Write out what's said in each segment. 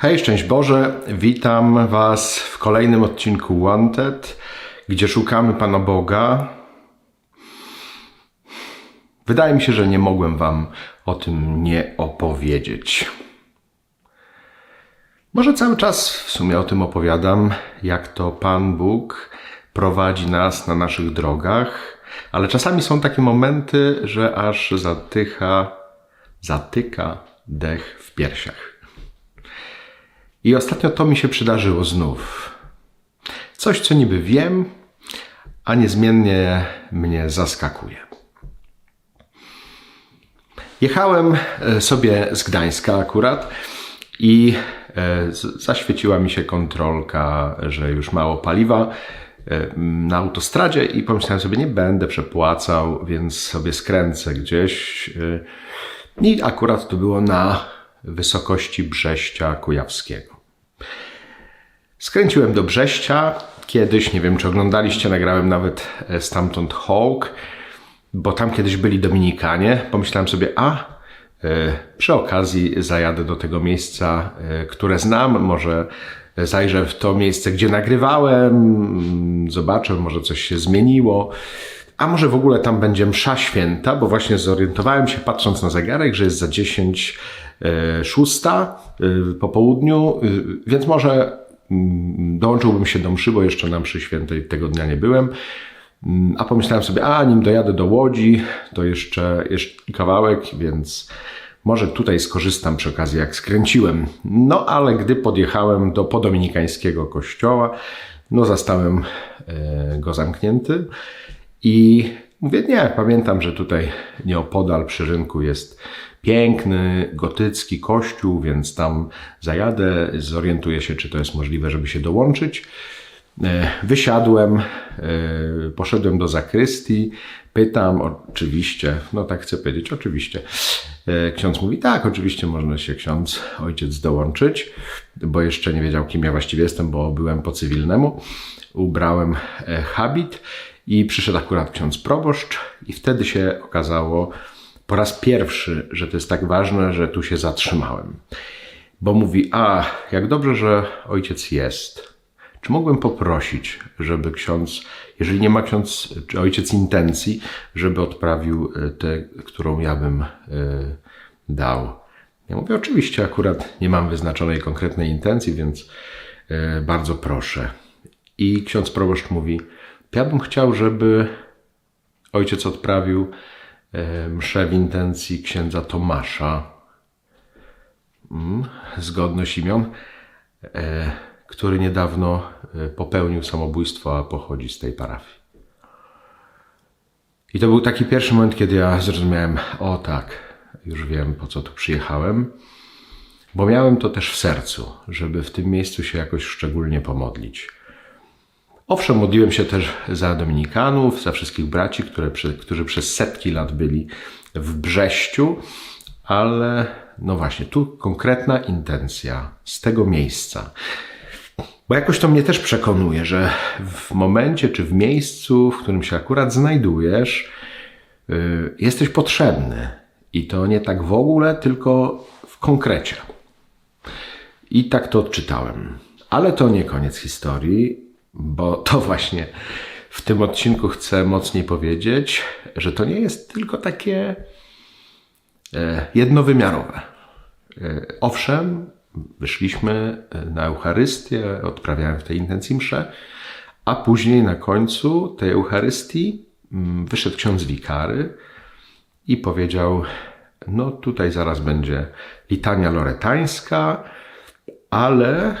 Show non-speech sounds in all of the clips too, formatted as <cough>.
Hej, szczęść Boże, witam Was w kolejnym odcinku Wanted, gdzie szukamy Pana Boga. Wydaje mi się, że nie mogłem Wam o tym nie opowiedzieć. Może cały czas w sumie o tym opowiadam, jak to Pan Bóg prowadzi nas na naszych drogach, ale czasami są takie momenty, że aż zatycha, zatyka dech w piersiach. I ostatnio to mi się przydarzyło znów. Coś, co niby wiem, a niezmiennie mnie zaskakuje. Jechałem e, sobie z Gdańska akurat i e, zaświeciła mi się kontrolka, że już mało paliwa e, na autostradzie i pomyślałem sobie, nie będę przepłacał, więc sobie skręcę gdzieś. I akurat to było na wysokości Brześcia Kujawskiego. Skręciłem do Brześcia. Kiedyś, nie wiem czy oglądaliście, nagrałem nawet e, stamtąd Hawk, bo tam kiedyś byli Dominikanie. Pomyślałem sobie, a e, przy okazji zajadę do tego miejsca, e, które znam. Może zajrzę w to miejsce, gdzie nagrywałem, zobaczę, może coś się zmieniło. A może w ogóle tam będzie msza święta, bo właśnie zorientowałem się, patrząc na zegarek, że jest za 10 e, szósta e, po południu, e, więc może mm, dołączyłbym się do mszy, bo jeszcze na mszy świętej tego dnia nie byłem. Mm, A pomyślałem sobie, a nim dojadę do Łodzi, to jeszcze, jeszcze kawałek, więc może tutaj skorzystam przy okazji, jak skręciłem. No ale gdy podjechałem do podominikańskiego kościoła, no zastałem e, go zamknięty i mówię, nie, pamiętam, że tutaj nieopodal przy rynku jest piękny, gotycki kościół, więc tam zajadę, zorientuję się, czy to jest możliwe, żeby się dołączyć. E, Wysiadłem, e, poszedłem do zakrystii, pytam, oczywiście, no tak chcę powiedzieć, oczywiście. E, Ksiądz mówi, tak, oczywiście można się ksiądz, ojciec dołączyć, bo jeszcze nie wiedział, kim ja właściwie jestem, bo byłem po cywilnemu. Ubrałem habit i przyszedł akurat ksiądz proboszcz i wtedy się okazało po raz pierwszy, że to jest tak ważne, że tu się zatrzymałem. Bo mówi, a jak dobrze, że ojciec jest. Czy mógłbym poprosić, żeby ksiądz, jeżeli nie ma ksiądz czy ojciec intencji, żeby odprawił e, tę, którą ja bym e, dał? Ja mówię, oczywiście, akurat nie mam wyznaczonej konkretnej intencji, więc e, bardzo proszę. I ksiądz proboszcz mówi, ja bym chciał, żeby ojciec odprawił e, mszę w intencji księdza Tomasza, mm, zgodność imion, e, który niedawno e, popełnił samobójstwo, a pochodzi z tej parafii. I to był taki pierwszy moment, kiedy ja zrozumiałem, o tak, już wiem po co tu przyjechałem, bo miałem to też w sercu, żeby w tym miejscu się jakoś szczególnie pomodlić. Owszem, modliłem się też za Dominikanów, za wszystkich braci, które, którzy przez setki lat byli w Brześciu, ale no właśnie, tu konkretna intencja z tego miejsca. Bo jakoś to mnie też przekonuje, że w momencie czy w miejscu, w którym się akurat znajdujesz, y, jesteś potrzebny. I to nie tak w ogóle, tylko w konkrecie. I tak to odczytałem. Ale to nie koniec historii, bo to właśnie w tym odcinku chcę mocniej powiedzieć, że to nie jest tylko takie e, jednowymiarowe. E, Owszem, wyszliśmy e, na Eucharystię, odprawiałem w tej intencji mszę, a później na końcu tej Eucharystii mm, wyszedł ksiądz wikary i powiedział, no tutaj zaraz będzie litania loretańska, ale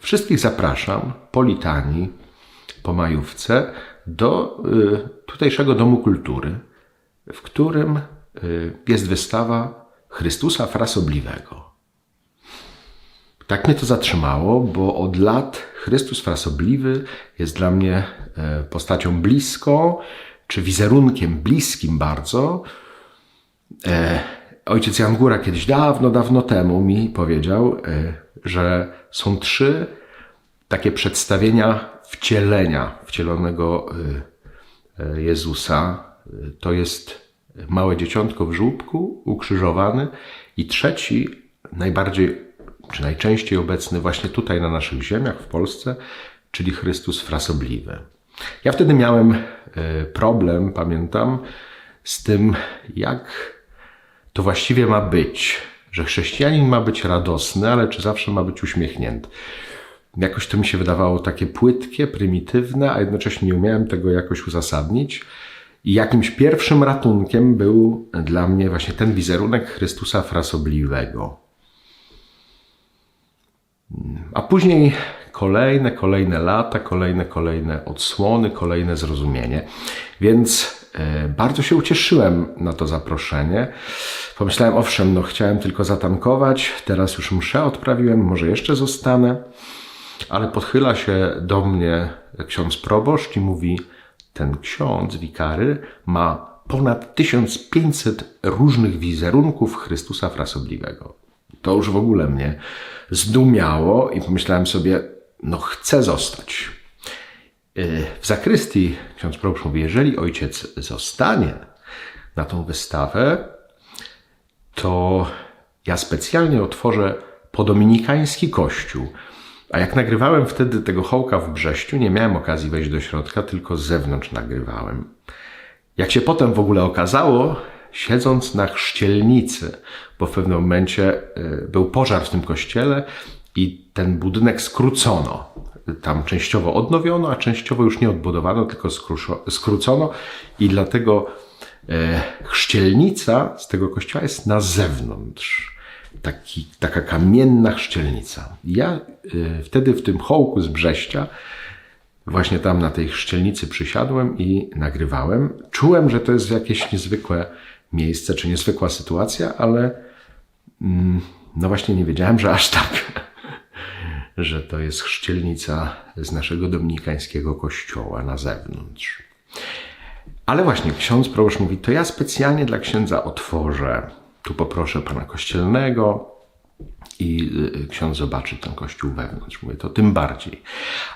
Wszystkich zapraszam po litanii, po majówce do y, tutejszego Domu Kultury, w którym y, jest wystawa Chrystusa Frasobliwego. Tak mnie to zatrzymało, bo od lat Chrystus Frasobliwy jest dla mnie e, postacią bliską, czy wizerunkiem bliskim bardzo. E, ojciec Jan Góra kiedyś dawno, dawno temu mi powiedział, e, że są trzy takie przedstawienia wcielenia, wcielonego e, e, Jezusa. To jest małe dzieciątko w żłóbku, ukrzyżowany i trzeci najbardziej czy najczęściej obecny właśnie tutaj na naszych ziemiach w Polsce, czyli Chrystus frasobliwy. Ja wtedy miałem e, problem, pamiętam, z tym, jak to właściwie ma być, że chrześcijanin ma być radosny, ale czy zawsze ma być uśmiechnięty. Jakoś to mi się wydawało takie płytkie, prymitywne, a jednocześnie nie umiałem tego jakoś uzasadnić. I jakimś pierwszym ratunkiem był dla mnie właśnie ten wizerunek Chrystusa frasobliwego. A później kolejne, kolejne lata, kolejne, kolejne odsłony, kolejne zrozumienie. Więc bardzo się ucieszyłem na to zaproszenie. Pomyślałem, owszem, no chciałem tylko zatankować, teraz już mszę odprawiłem, może jeszcze zostanę. Ale podchyla się do mnie ksiądz proboszcz i mówi, ten ksiądz wikary ma ponad 1500 różnych wizerunków Chrystusa frasobliwego. To już w ogóle mnie zdumiało i pomyślałem sobie, no chcę zostać. Yy, w zakrystii ksiądz proboszcz mówi, jeżeli ojciec zostanie na tą wystawę, to ja specjalnie otworzę podominikański kościół. A jak nagrywałem wtedy tego hołka w Brześciu, nie miałem okazji wejść do środka, tylko z zewnątrz nagrywałem. Jak się potem w ogóle okazało, siedząc na chrzcielnicy, bo w pewnym momencie y, był pożar w tym kościele i ten budynek skrócono. Tam częściowo odnowiono, a częściowo już nie odbudowano, tylko skrócono i dlatego e, chrzcielnica z tego kościoła jest na zewnątrz. Taki, taka kamienna chrzcielnica. Ja y, wtedy w tym hołku z Brześcia właśnie tam na tej chrzcielnicy przysiadłem i nagrywałem. Czułem, że to jest jakieś niezwykłe miejsce, czy niezwykła sytuacja, ale mm, no właśnie nie wiedziałem, że aż tak, że to jest chrzcielnica z naszego dominikańskiego kościoła na zewnątrz. Ale właśnie ksiądz proboszcz mówi, to ja specjalnie dla księdza otworzę. Tu poproszę pana kościelnego, i y, ksiądz zobaczy ten kościół wewnątrz. Mówię, to tym bardziej.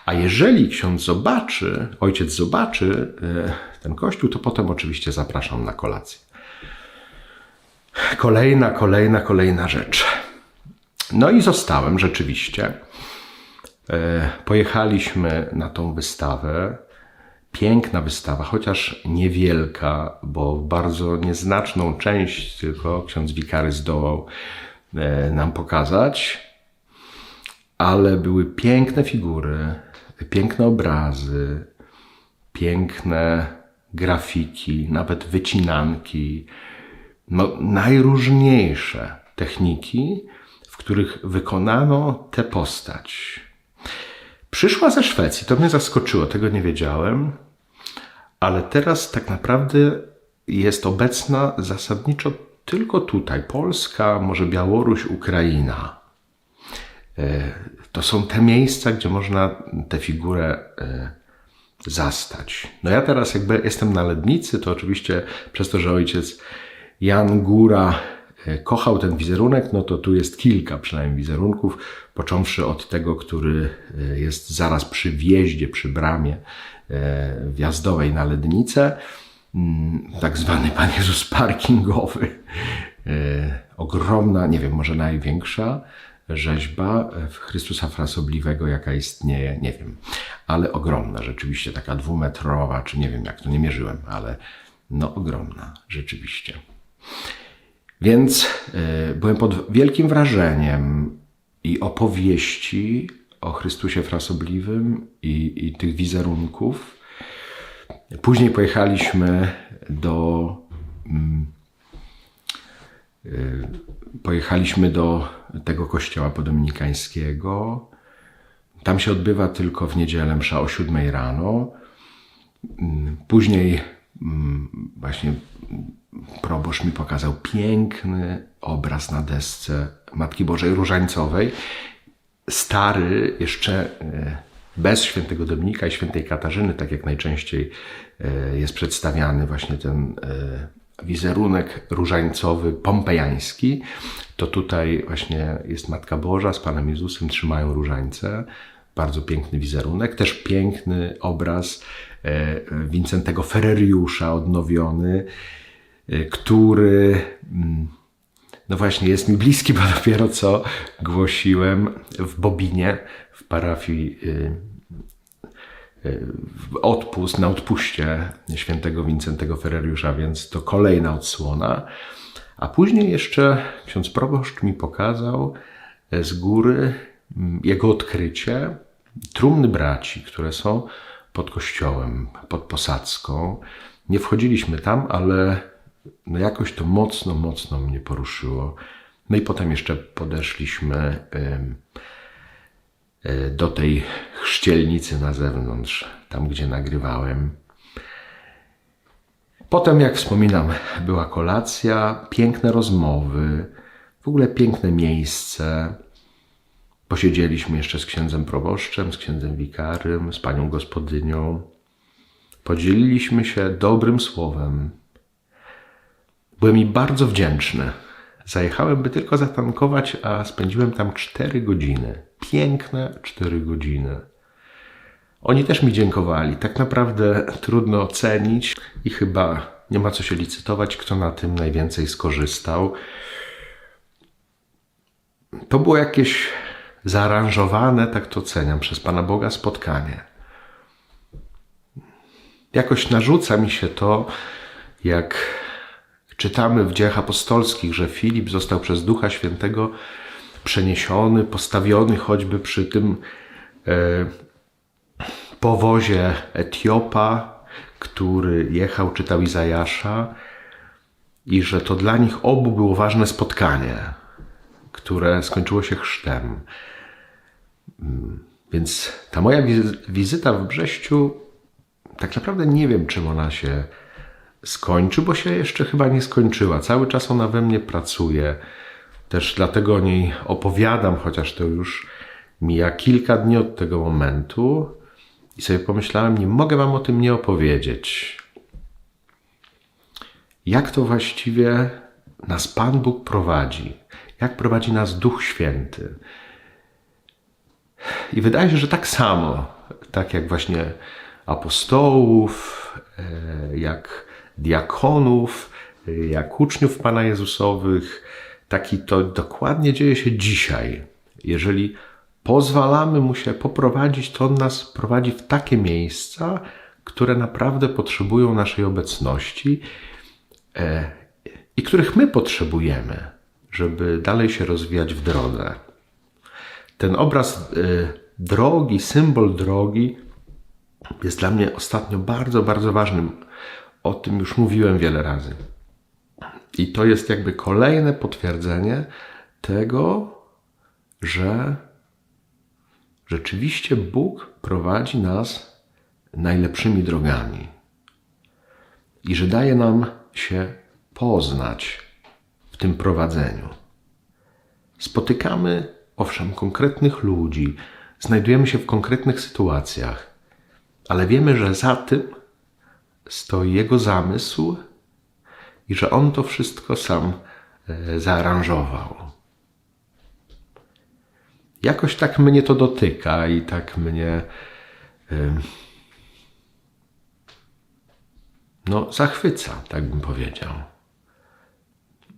A jeżeli ksiądz zobaczy, ojciec zobaczy y, ten kościół, to potem oczywiście zapraszam na kolację. Kolejna, kolejna, kolejna rzecz. No i zostałem rzeczywiście. E, pojechaliśmy na tą wystawę. Piękna wystawa, chociaż niewielka, bo bardzo nieznaczną część tylko ksiądz wikary zdołał e, nam pokazać. Ale były piękne figury, piękne obrazy, piękne grafiki, nawet wycinanki no, najróżniejsze techniki, w których wykonano tę postać. Przyszła ze Szwecji, to mnie zaskoczyło, tego nie wiedziałem, ale teraz tak naprawdę jest obecna zasadniczo tylko tutaj. Polska, może Białoruś, Ukraina. E, to są te miejsca, gdzie można tę figurę e, zastać. No ja teraz jakby jestem na Lednicy, to oczywiście przez to, że ojciec Jan Góra kochał ten wizerunek, no to tu jest kilka przynajmniej wizerunków, począwszy od tego, który e, jest zaraz przy wjeździe, przy bramie e, wjazdowej na Lednicę, mm, tak zwany Pan Jezus parkingowy. Ogromna, nie wiem, może największa rzeźba Chrystusa Frasobliwego, jaka istnieje, nie wiem, ale ogromna, rzeczywiście taka dwumetrowa, czy nie wiem jak to nie mierzyłem, ale no ogromna, rzeczywiście. Więc y, byłem pod wielkim wrażeniem i opowieści o Chrystusie Frasobliwym i, i tych wizerunków. Później pojechaliśmy do. Y, pojechaliśmy do tego kościoła podominikańskiego. Tam się odbywa tylko w niedzielę msza o 7 rano. Mm, później mm, właśnie proboszcz mi pokazał piękny obraz na desce Matki Bożej Różańcowej. Stary, jeszcze e, bez świętego Dominika i świętej Katarzyny, tak jak najczęściej e, jest przedstawiany właśnie ten e, wizerunek różańcowy pompejański, to tutaj właśnie jest Matka Boża z Panem Jezusem, trzymają różańce. Bardzo piękny wizerunek, też piękny obraz Wincentego Ferreriusza odnowiony, Y, który mm, no właśnie jest mi bliski, bo <laughs> dopiero co głosiłem w Bobinie, w parafii y, y, odpust, na odpuście świętego Wincentego Ferrariusza, więc to kolejna odsłona. A później jeszcze ksiądz proboszcz mi pokazał e, z góry mm, jego odkrycie trumny braci, które są pod kościołem, pod posadzką. Nie wchodziliśmy tam, ale no jakoś to mocno, mocno mnie poruszyło. No i potem jeszcze podeszliśmy y, do tej chrzcielnicy na zewnątrz, tam gdzie nagrywałem. Potem, jak wspominam, była kolacja, piękne rozmowy, w ogóle piękne miejsce. Posiedzieliśmy jeszcze z księdzem proboszczem, z księdzem wikarym, z panią gospodynią. Podzieliliśmy się dobrym słowem. Byłem mi bardzo wdzięczny. Zajechałem, by tylko zatankować, a spędziłem tam cztery godziny. Piękne cztery godziny. Oni też mi dziękowali. Tak naprawdę trudno ocenić i chyba nie ma co się licytować, kto na tym najwięcej skorzystał. To było jakieś zaaranżowane, tak to oceniam, przez Pana Boga spotkanie. Jakoś narzuca mi się to, jak czytamy w dziejach apostolskich, że Filip został przez Ducha Świętego przeniesiony, postawiony choćby przy tym e, powozie Etiopa, który jechał, czytał Izajasza i że to dla nich obu było ważne spotkanie, które skończyło się chrztem. Mm, Więc ta moja wizy- wizyta w Brześciu, tak naprawdę nie wiem, czym ona się skończy, bo się jeszcze chyba nie skończyła. Cały czas ona we mnie pracuje. Też dlatego o niej opowiadam, chociaż to już mija kilka dni od tego momentu. I sobie pomyślałem, nie mogę wam o tym nie opowiedzieć. Jak to właściwie nas Pan Bóg prowadzi? Jak prowadzi nas Duch Święty? I wydaje się, że tak samo, tak jak właśnie apostołów, e, jak diakonów, e, jak uczniów Pana Jezusowych, taki to dokładnie dzieje się dzisiaj. Jeżeli pozwalamy Mu się poprowadzić, to On nas prowadzi w takie miejsca, które naprawdę potrzebują naszej obecności e, i których my potrzebujemy, żeby dalej się rozwijać w drodze. Ten obraz y, drogi, symbol drogi jest dla mnie ostatnio bardzo, bardzo ważnym. O tym już mówiłem wiele razy. I to jest jakby kolejne potwierdzenie tego, że rzeczywiście Bóg prowadzi nas najlepszymi drogami i że daje nam się poznać tym prowadzeniu. Spotykamy, owszem, konkretnych ludzi, znajdujemy się w konkretnych sytuacjach, ale wiemy, że za tym stoi Jego zamysł i że On to wszystko sam e, zaaranżował. Jakoś tak mnie to dotyka i tak mnie em, no, zachwyca, tak bym powiedział.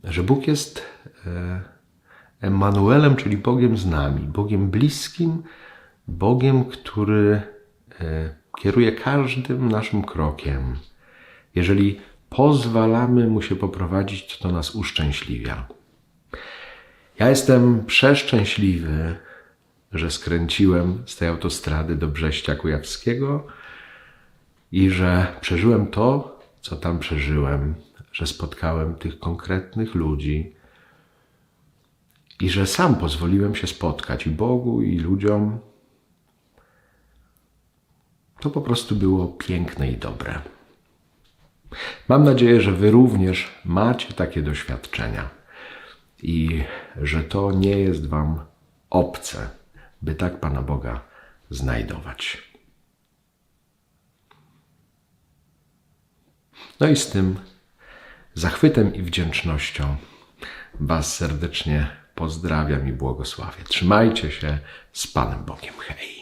Że Bóg jest Emanuelem, czyli Bogiem z nami, Bogiem bliskim, Bogiem, który e, kieruje każdym naszym krokiem. Jeżeli pozwalamy Mu się poprowadzić, to to nas uszczęśliwia. Ja jestem przeszczęśliwy, że skręciłem z tej autostrady do Brześcia Kujawskiego i że przeżyłem to, co tam przeżyłem, że spotkałem tych konkretnych ludzi i że sam pozwoliłem się spotkać i Bogu, i ludziom. To po prostu było piękne i dobre. Mam nadzieję, że Wy również macie takie doświadczenia i że to nie jest Wam obce, by tak Pana Boga znajdować. No i z tym zachwytem i wdzięcznością Was serdecznie pozdrawiam i błogosławię. Trzymajcie się z Panem Bogiem. Hej!